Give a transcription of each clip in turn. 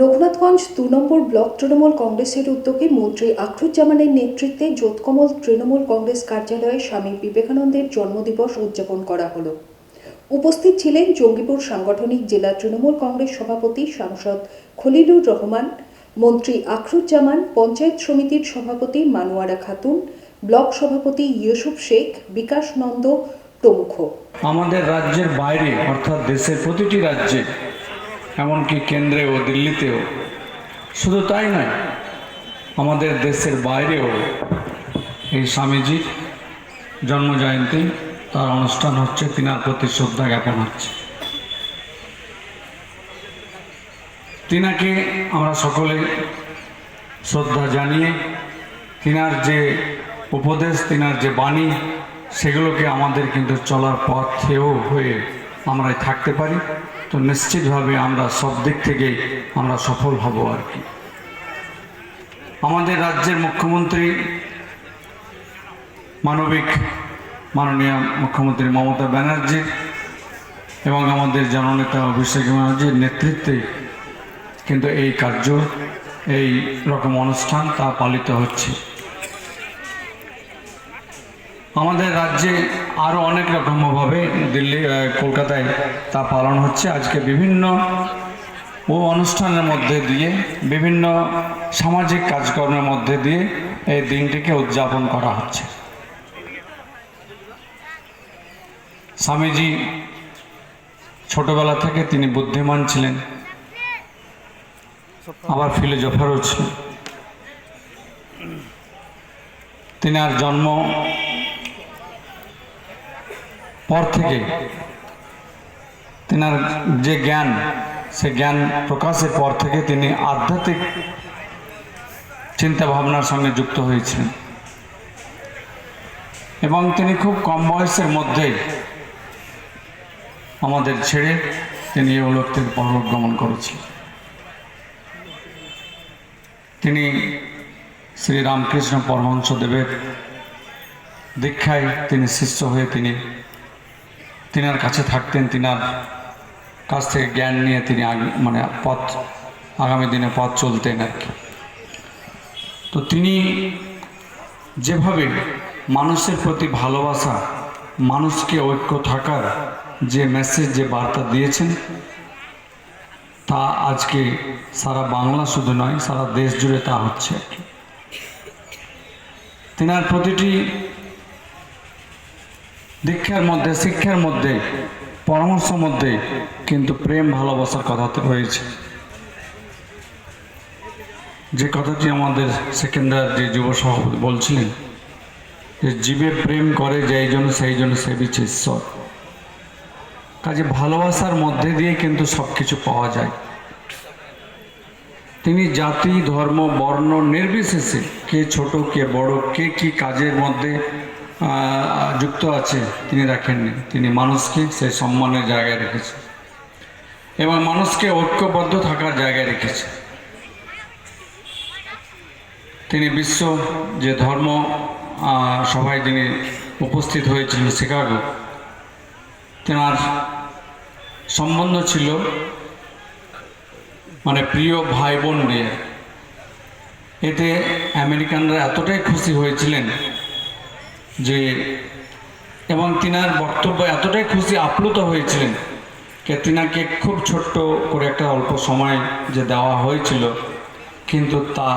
রঘুনাথগঞ্জ দু নম্বর ব্লক তৃণমূল কংগ্রেসের উদ্যোগে মন্ত্রী আখরুজ্জামানের নেতৃত্বে যোধকমল তৃণমূল কংগ্রেস কার্যালয়ে স্বামী বিবেকানন্দের জন্মদিবস উদযাপন করা হলো। উপস্থিত ছিলেন জঙ্গিপুর সাংগঠনিক জেলা তৃণমূল কংগ্রেস সভাপতি সাংসদ খলিলুর রহমান, মন্ত্রী আখরুজ্জামান, পঞ্চায়েত সমিতির সভাপতি মানুয়ারা খাতুন, ব্লক সভাপতি ইউসুফ শেখ, বিকাশ নন্দ প্রমুখ। আমাদের রাজ্যের বাইরে, অর্থাৎ দেশের প্রতিটি রাজ্যে এমনকি কেন্দ্রে ও দিল্লিতেও। শুধু তাই নয়, আমাদের দেশের বাইরেও এই স্বামীজির জন্মজয়ন্তী, তার অনুষ্ঠান হচ্ছে, তিনার প্রতি শ্রদ্ধা জ্ঞাপন হচ্ছে। তিনাকে আমরা সকলে শ্রদ্ধা জানিয়ে, তিনার যে উপদেশ, তিনার যে বাণী, সেগুলোকে আমাদের কিন্তু চলার পথেও হয়ে আমরা থাকতে পারি। তো নিশ্চিতভাবে আমরা সব দিক থেকে আমরা সফল হব আর কি। আমাদের রাজ্যের মুখ্যমন্ত্রী মানবিক মাননীয় মুখ্যমন্ত্রী মমতা ব্যানার্জির এবং আমাদের জননেতা অভিষেক ব্যানার্জির নেতৃত্বে কিন্তু এই কার্য, এই রকম অনুষ্ঠান তা পালিত হচ্ছে। আমাদের রাজ্যে আরও অনেক রকমভাবে দিল্লি কলকাতায় তা পালন হচ্ছে। আজকে বিভিন্ন ও অনুষ্ঠানের মধ্যে দিয়ে, বিভিন্ন সামাজিক কাজকর্মের মধ্যে দিয়ে এই দিনটিকে উদযাপন করা হচ্ছে। স্বামীজি ছোটবেলা থেকে তিনি বুদ্ধিমান ছিলেন। আবার ফিলোজফারও ছিলেন। তিনি আর জন্ম পর থেকে তেনার যে জ্ঞান, সে জ্ঞান প্রকাশের পর থেকে তিনি আধ্যাত্মিক চিন্তা ভাবনার সঙ্গে যুক্ত হয়েছিলেন। এবং তিনি খুব কম বয়সের মধ্যেই আমাদের ছেড়ে তিনি এই লোকটির পরলোক গমন করেছিলেন। তিনি শ্রী রামকৃষ্ণ পরমহংসদেবের দীক্ষায় তিনি শিষ্য হয়ে তিনি তিনার কাছে থাকতেন, তিনার কাছ থেকে জ্ঞান নিয়ে তিনি মানে পথ, আগামী দিনে পথ চলতেন আর কি। তো তিনি যেভাবে মানুষের প্রতি ভালোবাসা, মানুষকে ঐক্য থাকার যে মেসেজ যে বার্তা দিয়েছেন, তা আজকে সারা বাংলা শুধু নয়, সারা দেশ জুড়ে তা হচ্ছে আর তিনার প্রতিটি দীক্ষার মধ্যে, শিক্ষার মধ্যে, পরামর্শ মধ্যে কিন্তু প্রেম ভালোবাসার কথা রয়েছে। যে কথাটি আমাদের সেকেন্ডার যে যুব সভাপতি বলছিলেন, যে জীবে প্রেম করে যেই জন্য সেই জন্য সেবিছে ঈশ্বর। কাজে ভালোবাসার মধ্যে দিয়ে কিন্তু সব কিছু পাওয়া যায়। তিনি জাতি, ধর্ম, বর্ণ নির্বিশেষে কে ছোট, কে বড়, কে কি কাজের মধ্যে যুক্ত আছে, তিনি রাখেননি। তিনি মানুষকে সেই সম্মানের জায়গায় রেখেছে এবং মানুষকে ঐক্যবদ্ধ থাকার জায়গায় রেখেছে তিনি বিশ্ব যে ধর্ম সভায় যিনি উপস্থিত হয়েছিলেন শিকাগো, তেনার সম্বন্ধ ছিল মানে প্রিয় ভাই বোন নিয়ে। এতে আমেরিকানরা এতটাই খুশি হয়েছিলেন যে, এবং তিনার বক্তব্য এতটাই খুশি আপ্লুত হয়েছিলেন যে তিনাকে খুব ছোট্ট করে একটা অল্প সময় যে দেওয়া হয়েছিল, কিন্তু তা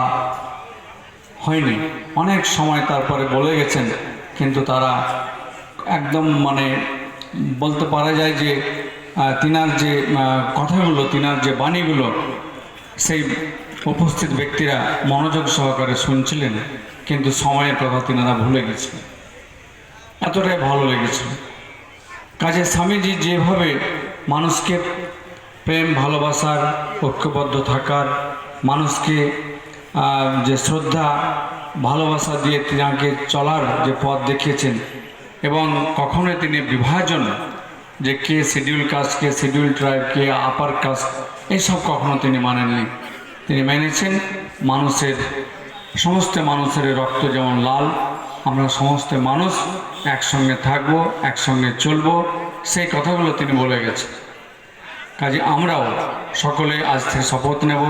হয়নি। অনেক সময় তারপরে বলে গেছেন, কিন্তু তারা একদম মানে বলতে পারা যায় যে তিনার যে কথাগুলো, তিনার যে বাণীগুলো, সেই উপস্থিত ব্যক্তিরা মনোযোগ সহকারে শুনছিলেন, কিন্তু সময়ের কথা তিনারা ভুলে গেছিলেন। এতটাই ভালো লেগেছিল কাজে স্বামীজি যেভাবে মানুষকে প্রেম, ভালোবাসার, ঐক্যবদ্ধ থাকার, মানুষকে যে শ্রদ্ধা, ভালোবাসা দিয়ে তিনাকে চলার যে পথ দেখিয়েছেন এবং কখনোই তিনি বিভাজন যে কে শিডিউল কাস্ট কে শিডিউল ট্রাইব কে আপার কাস্ট এইসব কখনো তিনি মানেননি। তিনি মেনেছেন মানুষের, সমস্ত মানুষের রক্ত যেমন লাল আমরা সমস্ত মানুষ একসঙ্গে থাকব, একসঙ্গে চলবো। সেই কথাগুলো তিনি বলে গেছেন। কাজে আমরাও সকলে আজ থেকে শপথ নেব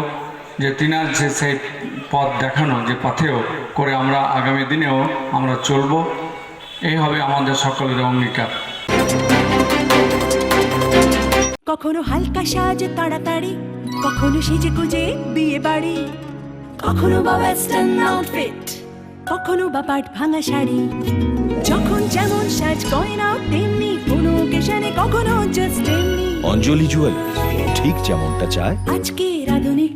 যে তিনার যে সেই পথ দেখানো, যে পথেও করে আমরা আগামী দিনেও আমরা চলব, এই হবে আমাদের সকলের অঙ্গীকার। কখনো হালকা সাজ তাড়াতাড়ি, কখনো সেজে গুজে বিয়ে বাড়ি কখনো বা ওয়েস্টার্ন আউটফিট কখনো বা পাট ভাঙা শাড়ি। যখন যেমন সাজ গয়না তেমনি কোনো কেশানে কখনো জাস্ট তেমনি। অঞ্জলি জুয়েল ঠিক যেমনটা চায়। আজকে আধুনিক